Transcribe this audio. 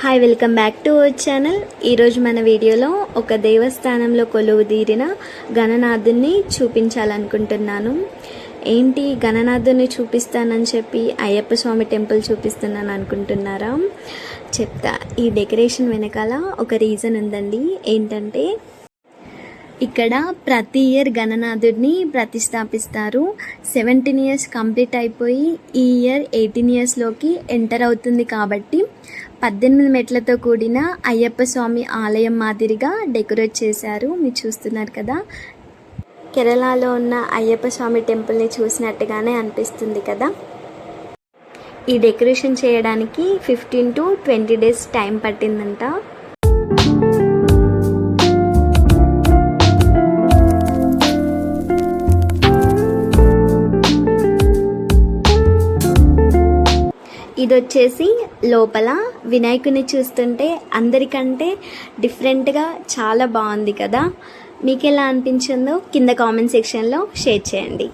Hi welcome back to our channel ఈరోజు మన వీడియోలో ఒక దేవస్థానంలో కొలువు తీరిన గణనాథుని చూపించాలనుకుంటున్నాను. ఏంటి గణనాథుని చూపిస్తానని చెప్పి అయ్యప్ప స్వామి టెంపుల్ చూపిస్తున్నాను అనుకుంటున్నారా? చెప్తా. ఈ డెకరేషన్ వెనకాల ఒక రీజన్ ఉందండి. ఏంటంటే ఇక్కడ ప్రతి ఇయర్ గణనాథుడిని ప్రతిష్టాపిస్తారు. సెవెంటీన్ ఇయర్స్ కంప్లీట్ అయిపోయి ఈ ఇయర్ ఎయిటీన్ ఇయర్స్లోకి ఎంటర్ అవుతుంది కాబట్టి పద్దెనిమిది మెట్లతో కూడిన అయ్యప్ప స్వామి ఆలయం మాదిరిగా డెకరేట్ చేశారు. మీరు చూస్తున్నారు కదా. కేరళలో ఉన్న అయ్యప్ప స్వామి టెంపుల్ని చూసినట్టుగానే అనిపిస్తుంది కదా. ఈ డెకరేషన్ చేయడానికి fifteen to twenty days time పట్టిందంట. ఇది వచ్చేసి లోపల వినాయకుని చూస్తుంటే అందరికంటే డిఫరెంట్గా చాలా బాగుంది కదా. మీకు ఎలా అనిపించిందో కింద కామెంట్ సెక్షన్లో షేర్ చేయండి.